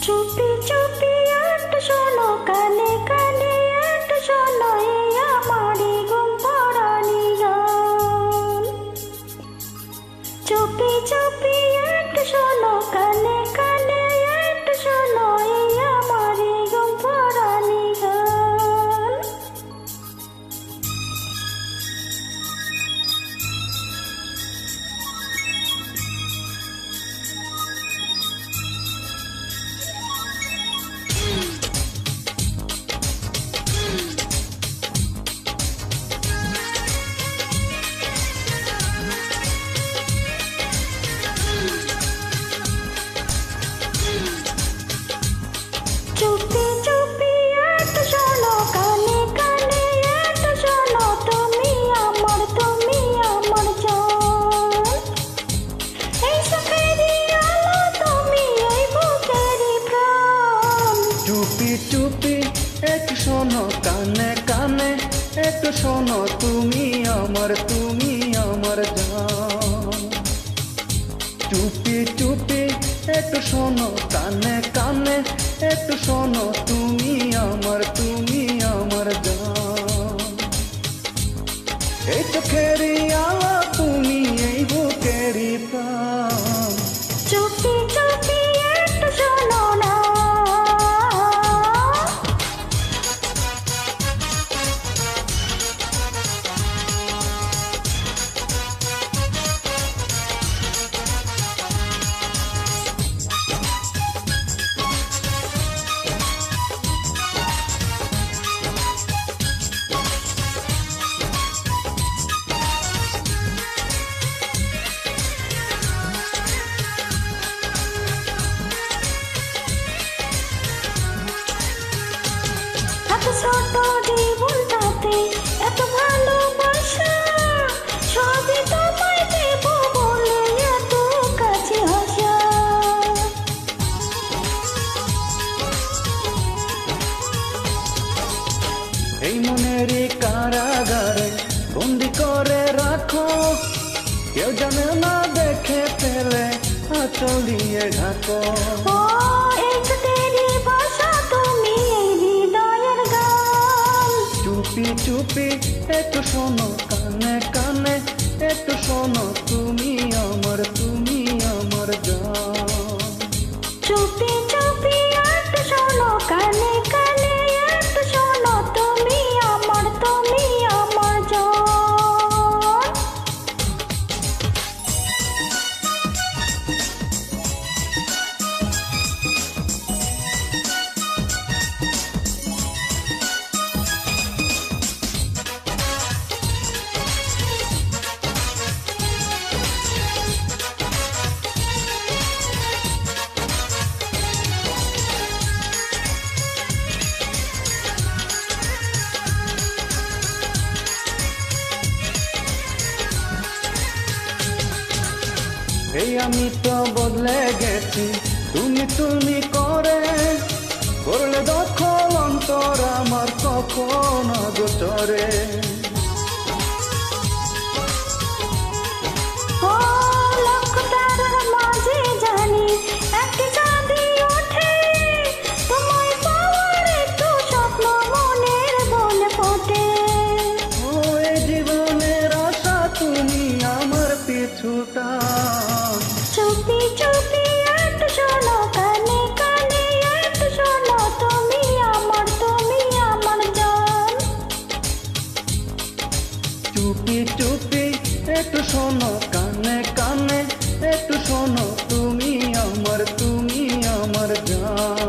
to শোনো, তুমি আমার তুমি আমার জান। চুপি চুপি, একটু শোনো, কানে কানে, একটু শোনো তুমি ছোট জীবনটাতে এত ভালোবাসা সবই তোমায় দেব বলে এত কাছে আসা। এই মনের কারাগারে বন্দি করে রাখো কেউ জানে না দেখে ফেলে আচলিয়ে ঢাকো। চুপি একটু শোনো কানে কানে একটু শোনো তুমি আমার তুমি আমার যা চুপি এই আমি তো বদলে গেছি। তুমি তুমি করে করলে দখল অন্তর আমার কখন গোচরে। টুপি টুপি একটু শোনো কানে কানে একটু শোনো তুমি আমার তুমি আমার জান।